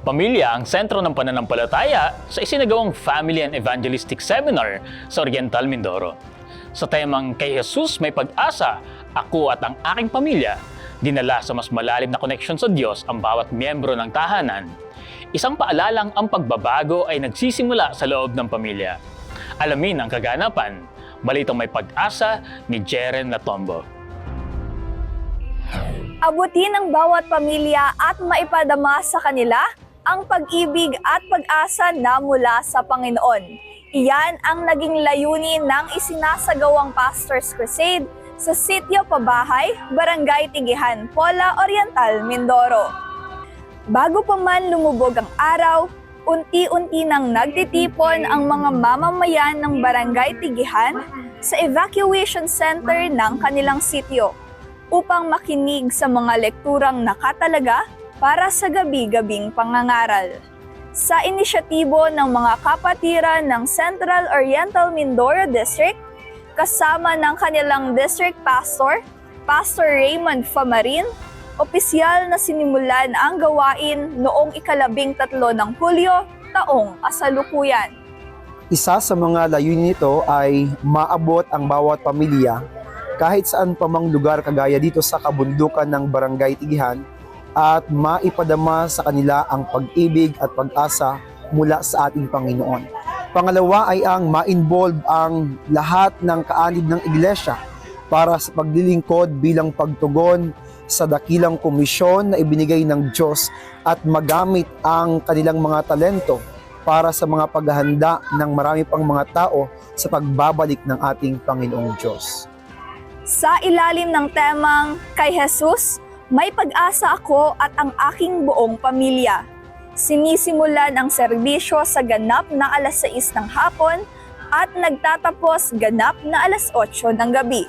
Pamilya ang sentro ng pananampalataya sa isinagawang Family and Evangelistic Seminar sa Oriental Mindoro. Sa temang Kay Jesus may pag-asa, ako at ang aking pamilya, dinala sa mas malalim na koneksyon sa Diyos ang bawat miyembro ng tahanan. Isang paalalang ang pagbabago ay nagsisimula sa loob ng pamilya. Alamin ang kaganapan, balitang may pag-asa ni Jeren Latombo. abutin ng bawat pamilya at maipadama sa kanila ang pag-ibig at pag-asa na mula sa Panginoon. Iyan ang naging layunin ng isinasagawang Pastors Crusade sa Sitio Pabahay, Barangay Tigihan, Pola Oriental, Mindoro. Bago pa man lumubog ang araw, unti-unti nang nagtitipon ang mga mamamayan ng Barangay Tigihan sa evacuation center ng kanilang sitio upang makinig sa mga lekturang nakatalaga para sa gabi-gabing pangangaral. Sa inisyatibo ng mga kapatiran ng Central Oriental Mindoro District, kasama ng kanilang district pastor, Pastor Raymond Famarin, opisyal na sinimulan ang gawain noong ikalabing tatlo ng Hulyo, taong kasalukuyan. Isa sa mga layunin nito ay maabot ang bawat pamilya kahit saan pa mang lugar kagaya dito sa kabundukan ng Barangay Tigihan at maipadama sa kanila ang pag-ibig at pag-asa mula sa ating Panginoon. Pangalawa ay ang ma-involve ang lahat ng kaanib ng iglesia para sa paglilingkod bilang pagtugon sa dakilang komisyon na ibinigay ng Diyos at magamit ang kanilang mga talento para sa mga paghahanda ng marami pang mga tao sa pagbabalik ng ating Panginoong Diyos. Sa ilalim ng temang Kay Jesus, may pag-asa ako at ang aking buong pamilya. Sinisimulan ang serbisyo sa ganap na alas 6 ng hapon at nagtatapos ganap na alas 8 ng gabi,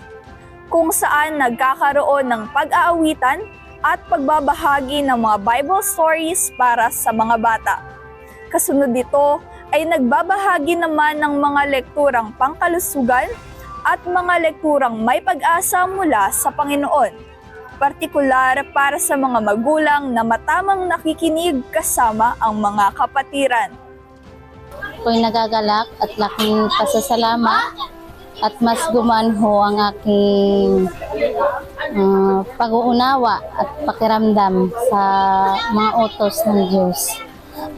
kung saan nagkakaroon ng pag-aawitan at pagbabahagi ng mga Bible stories para sa mga bata. Kasunod dito ay nagbabahagi naman ng mga lekturang pangkalusugan at mga lekturang may pag-asa mula sa Panginoon. Partikular para sa mga magulang na matamang nakikinig kasama ang mga kapatiran. ako'y nagagalak at laking pasasalamat at mas gumanho ang aking ah, pag-uunawa at pakiramdam sa mga utos ng Diyos.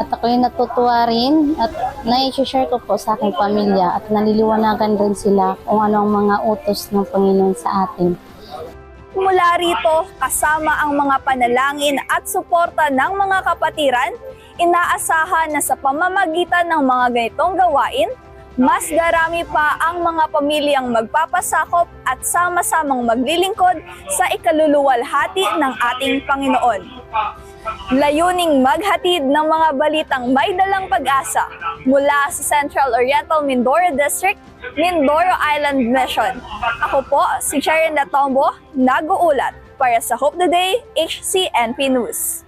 At ako'y natutuwa rin at nai-share ko po sa aking pamilya at naliliwanagan rin sila kung ano ang mga utos ng Panginoon sa atin. Mula rito, kasama ang mga panalangin at suporta ng mga kapatiran, inaasahan na sa pamamagitan ng mga ganitong gawain, mas darami pa ang mga pamilyang magpapasakop at sama-samang maglilingkod sa ikaluluwalhati ng ating Panginoon. Layuning maghatid ng mga balitang may dalang pag-asa mula sa Central Oriental Mindoro District, Mindoro Island Mission. Ako po si Sharon Latombo, nag-uulat para sa Hope the Day HCNP News.